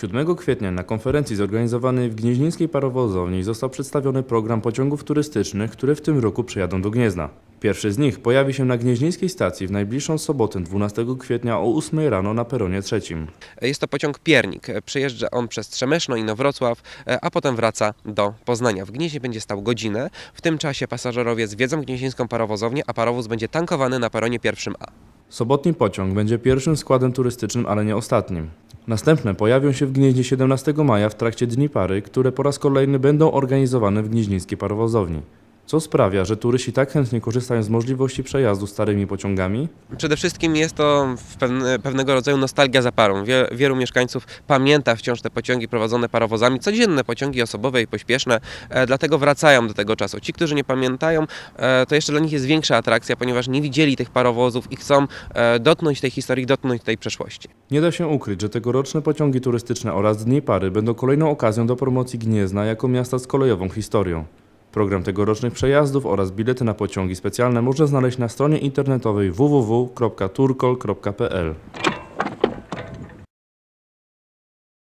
7 kwietnia na konferencji zorganizowanej w Gnieźnieńskiej Parowozowni został przedstawiony program pociągów turystycznych, które w tym roku przyjadą do Gniezna. Pierwszy z nich pojawi się na Gnieźnieńskiej stacji w najbliższą sobotę 12 kwietnia o 8 rano na peronie trzecim. Jest to pociąg Piernik. Przejeżdża on przez Trzemeszno i Nowrocław, e, a potem wraca do Poznania. W Gnieźnie będzie stał godzinę. W tym czasie pasażerowie zwiedzą gnieźnieńską parowozownię, a parowóz będzie tankowany na peronie pierwszym A. Sobotni pociąg będzie pierwszym składem turystycznym, ale nie ostatnim. Następne pojawią się w Gnieźnie 17 maja w trakcie Dni Pary, które po raz kolejny będą organizowane w Gnieźnieńskiej Parowozowni. Co sprawia, że turyści tak chętnie korzystają z możliwości przejazdu starymi pociągami? Przede wszystkim jest to pewne, pewnego rodzaju nostalgia za parą. Wie, wielu mieszkańców pamięta wciąż te pociągi prowadzone parowozami, codzienne pociągi osobowe i pośpieszne, e, dlatego wracają do tego czasu. Ci, którzy nie pamiętają, e, to jeszcze dla nich jest większa atrakcja, ponieważ nie widzieli tych parowozów i chcą e, dotknąć tej historii, dotknąć tej przeszłości. Nie da się ukryć, że tegoroczne pociągi turystyczne oraz Dni Pary będą kolejną okazją do promocji Gniezna jako miasta z kolejową historią. Program tegorocznych przejazdów oraz bilety na pociągi specjalne można znaleźć na stronie internetowej www.turkol.pl.